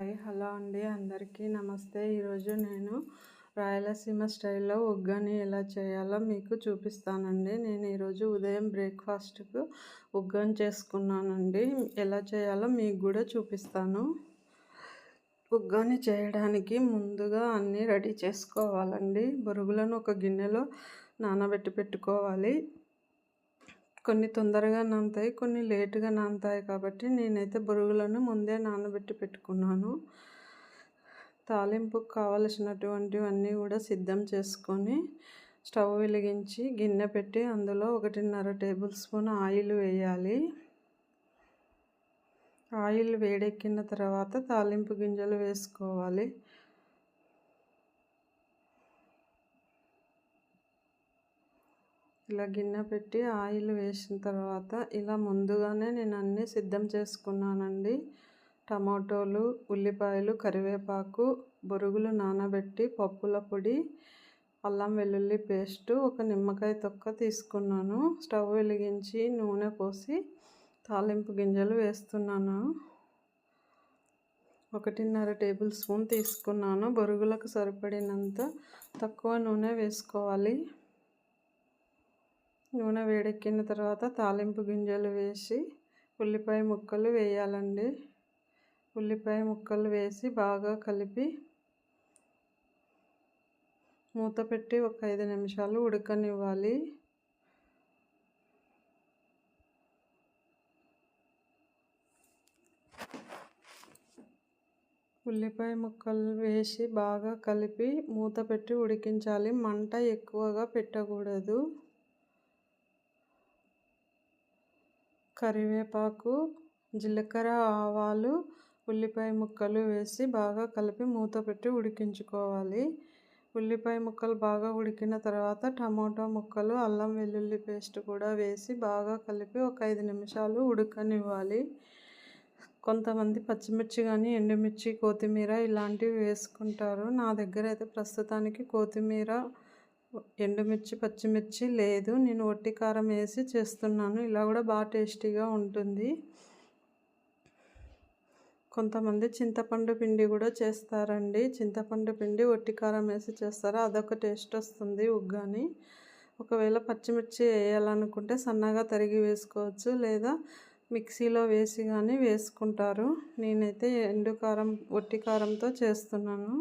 Hi hello అండి. అందరికీ నమస్తే. ఈరోజు నేను రాయలసీమ స్టైల్లో ఉగ్గని ఎలా చేయాలో మీకు చూపిస్తానండి. నేను ఈరోజు ఉదయం బ్రేక్ఫాస్ట్కు ఉగ్గాని చేసుకున్నానండి. ఎలా చేయాలో మీకు కూడా చూపిస్తాను. ఉగ్గని చేయడానికి ముందుగా అన్నీ రెడీ చేసుకోవాలండి. బొరుగులను ఒక గిన్నెలో నానబెట్టి పెట్టుకోవాలి. కొన్ని తొందరగా నానుతాయి కొన్ని లేటుగా నానుతాయి కాబట్టి నేనైతే బొరుగులను ముందే నానబెట్టి పెట్టుకున్నాను. తాలింపుకు కావలసినటువంటివన్నీ కూడా సిద్ధం చేసుకొని స్టవ్ వెలిగించి గిన్నె పెట్టి అందులో ఒకటిన్నర టేబుల్ స్పూన్ ఆయిల్ వేయాలి. ఆయిల్ వేడెక్కిన తర్వాత తాలింపు గింజలు వేసుకోవాలి. ఇలా గిన్నె పెట్టి ఆయిల్ వేసిన తర్వాత ఇలా ముందుగానే నేను అన్నీ సిద్ధం చేసుకున్నానండి. టమాటోలు ఉల్లిపాయలు కరివేపాకు బొరుగులు నానబెట్టి పప్పుల పొడి అల్లం వెల్లుల్లి పేస్టు ఒక నిమ్మకాయ తొక్క తీసుకున్నాను. స్టవ్ వెలిగించి నూనె పోసి తాలింపు గింజలు వేస్తున్నాను. ఒకటిన్నర టేబుల్ స్పూన్ తీసుకున్నాను. బొరుగులకు సరిపడినంత తక్కువ నూనె వేసుకోవాలి. నూనె వేడెక్కిన తర్వాత తాలింపు గింజలు వేసి ఉల్లిపాయ ముక్కలు వేయాలండి. ఉల్లిపాయ ముక్కలు వేసి బాగా కలిపి మూత పెట్టి ఒక ఐదు నిమిషాలు ఉడకనివ్వాలి. ఉల్లిపాయ ముక్కలు వేసి బాగా కలిపి మూత పెట్టి ఉడికించాలి. మంట ఎక్కువగా పెట్టకూడదు. కరివేపాకు జీలకర్ర ఆవాలు ఉల్లిపాయ ముక్కలు వేసి బాగా కలిపి మూత పెట్టి ఉడికించుకోవాలి. ఉల్లిపాయ ముక్కలు బాగా ఉడికిన తర్వాత టమాటో ముక్కలు అల్లం వెల్లుల్లి పేస్ట్ కూడా వేసి బాగా కలిపి ఒక ఐదు నిమిషాలు ఉడకనివ్వాలి. కొంతమంది పచ్చిమిర్చి కానీ ఎండుమిర్చి కొత్తిమీర ఇలాంటివి వేసుకుంటారు. నా దగ్గర అయితే ప్రస్తుతానికి కొత్తిమీర ఎండుమిర్చి పచ్చిమిర్చి లేదు. నేను ఒట్టి కారం వేసి చేస్తున్నాను. ఇలా కూడా బాగా టేస్టీగా ఉంటుంది. కొంతమంది చింతపండు పిండి కూడా చేస్తారండి. చింతపండు పిండి ఒట్టి కారం వేసి చేస్తారు? అదొక టేస్ట్ వస్తుంది ఉగ్గాని. ఒకవేళ పచ్చిమిర్చి వేయాలనుకుంటే సన్నగా తరిగి వేసుకోవచ్చు. లేదా మిక్సీలో వేసి కానీ వేసుకుంటారు. నేనైతే ఎండు కారం ఒట్టి కారంతో చేస్తున్నాను.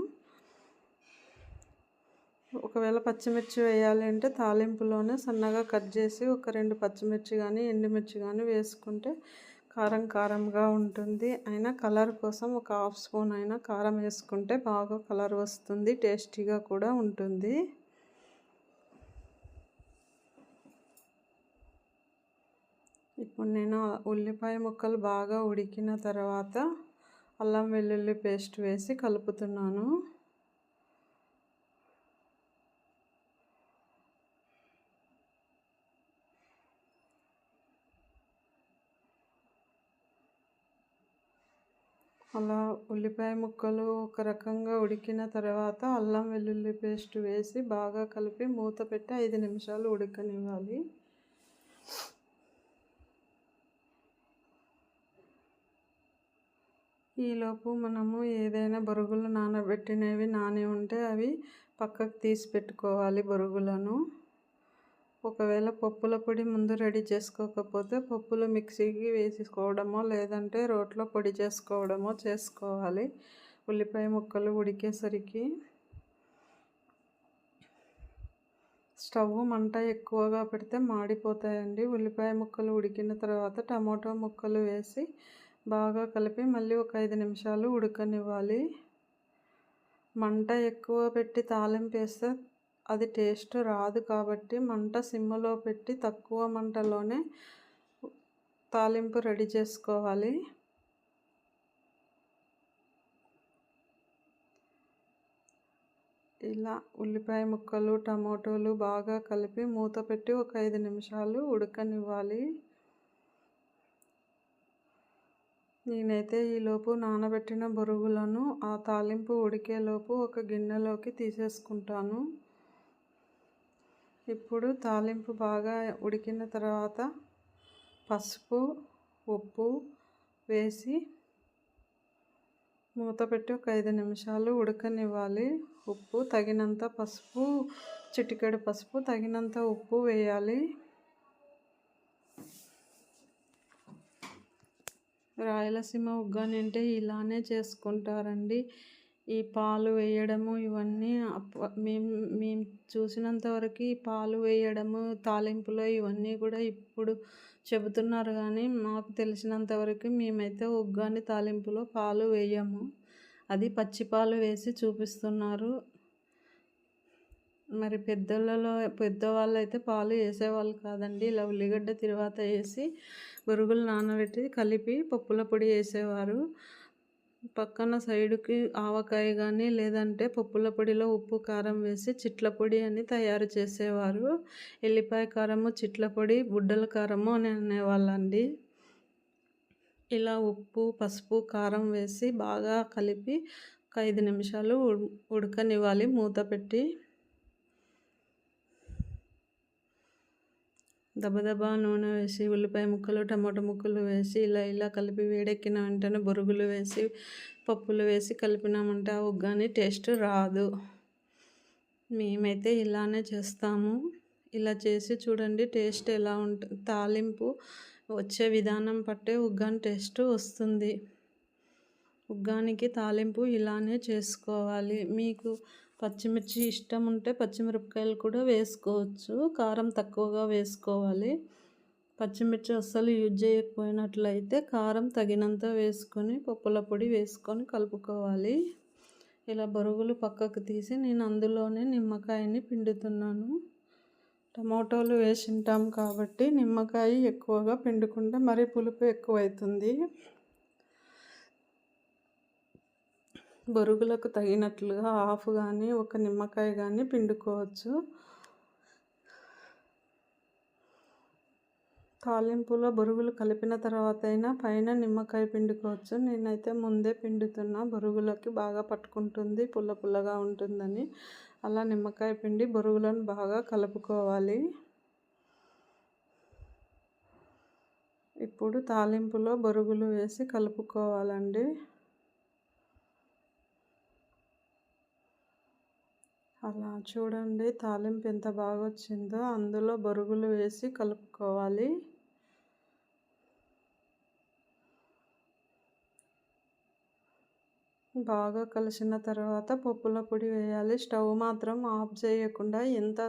ఒకవేళ పచ్చిమిర్చి వేయాలి అంటే తాలింపులోనే సన్నగా కట్ చేసి ఒక రెండు పచ్చిమిర్చి కానీ ఎండుమిర్చి కానీ వేసుకుంటే కారం కారంగా ఉంటుంది. అయినా కలర్ కోసం ఒక హాఫ్ స్పూన్ అయినా కారం వేసుకుంటే బాగా కలర్ వస్తుంది టేస్టీగా కూడా ఉంటుంది. ఇప్పుడు నేను ఉల్లిపాయ ముక్కలు బాగా ఉడికిన తర్వాత అల్లం వెల్లుల్లి పేస్ట్ వేసి కలుపుతున్నాను. అలా ఉల్లిపాయ ముక్కలు ఒక రకంగా ఉడికిన తర్వాత అల్లం వెల్లుల్లి పేస్ట్ వేసి బాగా కలిపి మూత పెట్టి ఐదు నిమిషాలు ఉడకనివ్వాలి. ఈలోపు మనము ఏదైనా బొరుగులు నానబెట్టినవి నాని ఉంటే అవి పక్కకు తీసి పెట్టుకోవాలి బొరుగులను. ఒకవేళ పప్పుల పొడి ముందు రెడీ చేసుకోకపోతే పప్పులు మిక్సీకి వేసుకోవడమో లేదంటే రోట్లో పొడి చేసుకోవడమో చేసుకోవాలి. ఉల్లిపాయ ముక్కలు ఉడికేసరికి స్టవ్ మంట ఎక్కువగా పెడితే మాడిపోతాయండి. ఉల్లిపాయ ముక్కలు ఉడికిన తర్వాత టమాటో ముక్కలు వేసి బాగా కలిపి మళ్ళీ ఒక ఐదు నిమిషాలు ఉడకనివ్వాలి. మంట ఎక్కువ పెట్టి తాలింపు వేస్తే అది టేస్ట్ రాదు కాబట్టి మంట సిమ్లో పెట్టి తక్కువ మంటలోనే తాలింపు రెడీ చేసుకోవాలి. ఇలా ఉల్లిపాయ ముక్కలు టమాటోలు బాగా కలిపి మూత పెట్టి ఒక ఐదు నిమిషాలు ఉడకనివ్వాలి. నేనైతే ఈలోపు నానబెట్టిన బొరుగులను ఆ తాలింపు ఉడికేలోపు ఒక గిన్నెలోకి తీసేసుకుంటాను. ఇప్పుడు తాలింపు బాగా ఉడికిన తర్వాత పసుపు ఉప్పు వేసి మూత పెట్టి ఒక ఐదు నిమిషాలు ఉడకనివ్వాలి. ఉప్పు తగినంత పసుపు చిటికెడు పసుపు తగినంత ఉప్పు వేయాలి. రాయలసీమ ఉగ్గాని అంటే ఇలానే చేసుకుంటారండి. ఈ పాలు వేయడము ఇవన్నీ మేము మేము చూసినంత వరకు పాలు వేయడము తాలింపులో ఇవన్నీ కూడా ఇప్పుడు చెబుతున్నారు కానీ మాకు తెలిసినంత వరకు మేమైతే ఉగ్గాని తాలింపులో పాలు వేయము. అది పచ్చి పాలు వేసి చూపిస్తున్నారు. మరి పెద్దలలో పెద్దవాళ్ళు అయితే పాలు వేసేవాళ్ళు కాదండి. ఇలా ఉల్లిగడ్డ తర్వాత వేసి బొరుగులు నానబెట్టి కలిపి పప్పుల పొడి వేసేవారు. పక్కన సైడుకి ఆవకాయ కానీ లేదంటే పప్పుల పొడిలో ఉప్పు కారం వేసి చిట్ల పొడి అని తయారు చేసేవారు. ఎల్లిపాయ కారము చిట్ల పొడి బుడ్డల కారము అని అనేవాళ్ళండి. ఇలా ఉప్పు పసుపు కారం వేసి బాగా కలిపి ఒక ఐదు నిమిషాలు ఉడకనివ్వాలి మూత పెట్టి. దబదబా నూనె వేసి ఉల్లిపాయ ముక్కలు టమాటో ముక్కలు వేసి ఇలా ఇలా కలిపి వేడెక్కిన వెంటనే బొరుగులు వేసి పప్పులు వేసి కలిపినామంటే ఆ ఉగ్గాని టేస్ట్ రాదు. మేమైతే ఇలానే చేస్తాము. ఇలా చేసి చూడండి టేస్ట్ ఎలా ఉంటుంది తాలింపు వచ్చే విధానం పట్టే ఉగ్గాని టేస్ట్ వస్తుంది. ఉగ్గానికి తాలింపు ఇలానే చేసుకోవాలి. మీకు పచ్చిమిర్చి ఇష్టం ఉంటే పచ్చిమిరపకాయలు కూడా వేసుకోవచ్చు. కారం తక్కువగా వేసుకోవాలి. పచ్చిమిర్చి అస్సలు యూజ్ చేయకపోయినట్లయితే కారం తగినంత వేసుకొని పప్పుల పొడి వేసుకొని కలుపుకోవాలి. ఇలా బరుగులు పక్కకు తీసి నేను అందులోనే నిమ్మకాయని పిండుతున్నాను. టమాటోలు వేసింటాం కాబట్టి నిమ్మకాయ ఎక్కువగా పిండుకుంటే మరీ పులుపు ఎక్కువైతుంది. బొరుగులకు తగినట్లుగా హాఫ్ కానీ ఒక నిమ్మకాయ కానీ పిండుకోవచ్చు. తాలింపులో బొరుగులు కలిపిన తర్వాత అయినా పైన నిమ్మకాయ పిండుకోవచ్చు. నేనైతే ముందే పిండుతున్నా. బొరుగులకి బాగా పట్టుకుంటుంది పుల్ల పుల్లగా ఉంటుందని. అలా నిమ్మకాయ పిండి బొరుగులను బాగా కలుపుకోవాలి. ఇప్పుడు తాలింపులో బొరుగులు వేసి కలుపుకోవాలండి. అలా చూడండి తాలింపు ఎంత బాగా వచ్చిందో అందులో బొరుగులు వేసి కలుపుకోవాలి. బాగా కలిసిన తర్వాత పప్పుల పొడి వేయాలి. స్టవ్ మాత్రం ఆఫ్ చేయకుండా ఎంత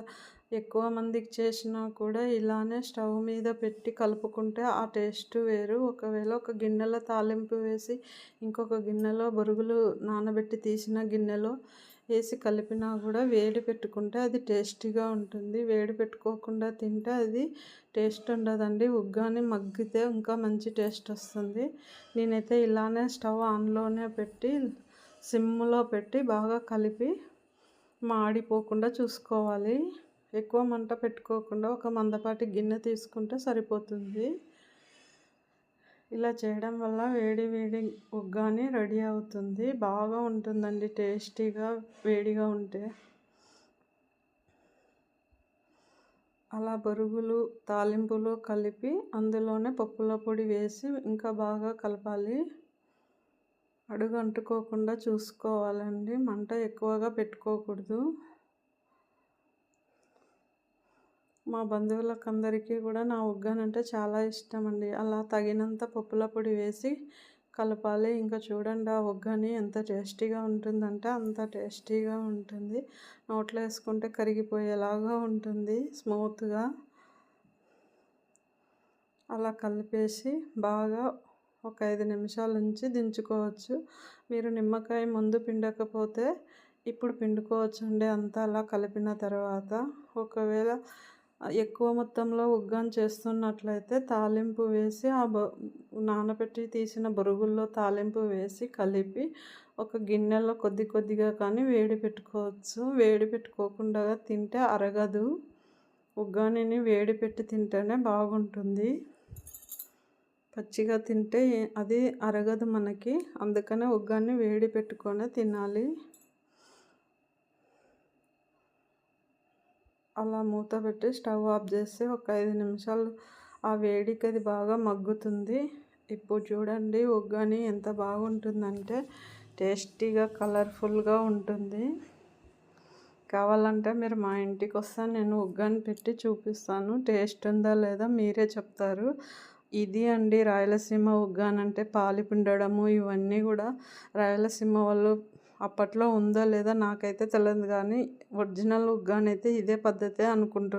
ఎక్కువ మందికి చేసినా కూడా ఇలానే స్టవ్ మీద పెట్టి కలుపుకుంటే ఆ టేస్ట్ వేరు. ఒకవేళ ఒక గిన్నెలో తాలింపు వేసి ఇంకొక గిన్నెలో బొరుగులు నానబెట్టి తీసిన గిన్నెలో వేసి కలిపినా కూడా వేడి పెట్టుకుంటే అది టేస్టీగా ఉంటుంది. వేడి పెట్టుకోకుండా తింటే అది టేస్ట్ ఉండదండి. ఉగ్గాని మగ్గితే ఇంకా మంచి టేస్ట్ వస్తుంది. నేనైతే ఇలానే స్టవ్ ఆన్లోనే పెట్టి సిమ్లో పెట్టి బాగా కలిపి మాడిపోకుండా చూసుకోవాలి. ఎక్కువ మంట పెట్టుకోకుండా ఒక మందపాటి గిన్నె తీసుకుంటే సరిపోతుంది. ఇలా చేయడం వల్ల వేడి వేడి ఉగ్గాని రెడీ అవుతుంది. బాగా ఉంటుందండి. టేస్టీగా వేడిగా ఉంటే. అలా బరుగులు తాలింపులు కలిపి అందులోనే పప్పుల పొడి వేసి ఇంకా బాగా కలపాలి. అడుగు అంటుకోకుండా చూసుకోవాలండి. మంట ఎక్కువగా పెట్టుకోకూడదు. మా బంధువులకు అందరికీ కూడా నా ఉగ్గానంటే చాలా ఇష్టం అండి అలా తగినంత పప్పుల పొడి వేసి కలపాలి. ఇంకా చూడండి ఆ ఒగ్గని ఎంత టేస్టీగా ఉంటుందంటే అంత టేస్టీగా ఉంటుంది. నోట్లో వేసుకుంటే కరిగిపోయేలాగా ఉంటుంది. స్మూత్గా. అలా కలిపేసి బాగా ఒక ఐదు నిమిషాల నుంచి దించుకోవచ్చు. మీరు నిమ్మకాయ ముందు పిండకపోతే ఇప్పుడు పిండుకోవచ్చు అండి అంతా అలా కలిపిన తర్వాత ఒకవేళ ఎక్కువ మొత్తంలో ఉగ్గాని చేస్తున్నట్లయితే తాలింపు వేసి ఆ బ నానబెట్టి తీసిన బొరుగుల్లో తాలింపు వేసి కలిపి ఒక గిన్నెలో కొద్ది కొద్దిగా కానీ వేడి పెట్టుకోవచ్చు. వేడి పెట్టుకోకుండా తింటే అరగదు. ఉగ్గానిని వేడి పెట్టి తింటేనే బాగుంటుంది. పచ్చిగా తింటే అది అరగదు మనకి. అందుకనే ఉగ్గాన్ని వేడి పెట్టుకొని తినాలి. అలా మూత పెట్టి స్టవ్ ఆఫ్ చేస్తే ఒక ఐదు నిమిషాలు ఆ వేడికి అది బాగా మగ్గుతుంది. ఇప్పుడు చూడండి ఒగ్గని ఎంత బాగుంటుందంటే టేస్టీగా కలర్ఫుల్గా ఉంటుంది. కావాలంటే మీరు మా ఇంటికి వస్తే నేను ఉగ్గాని పెట్టి చూపిస్తాను. టేస్ట్ ఉందా లేదా మీరే చెప్తారు. ఇది అండి రాయలసీమ ఉగ్గాన్ అంటే పాలిపిండడము ఇవన్నీ కూడా రాయలసీమ వాళ్ళు అప్పట్లో ఉందో లేదో నాకైతే తెలియదు కానీ ఒరిజినల్ ఉగ్గాని అయితే ఇదే పద్ధతే అనుకుంటున్నాను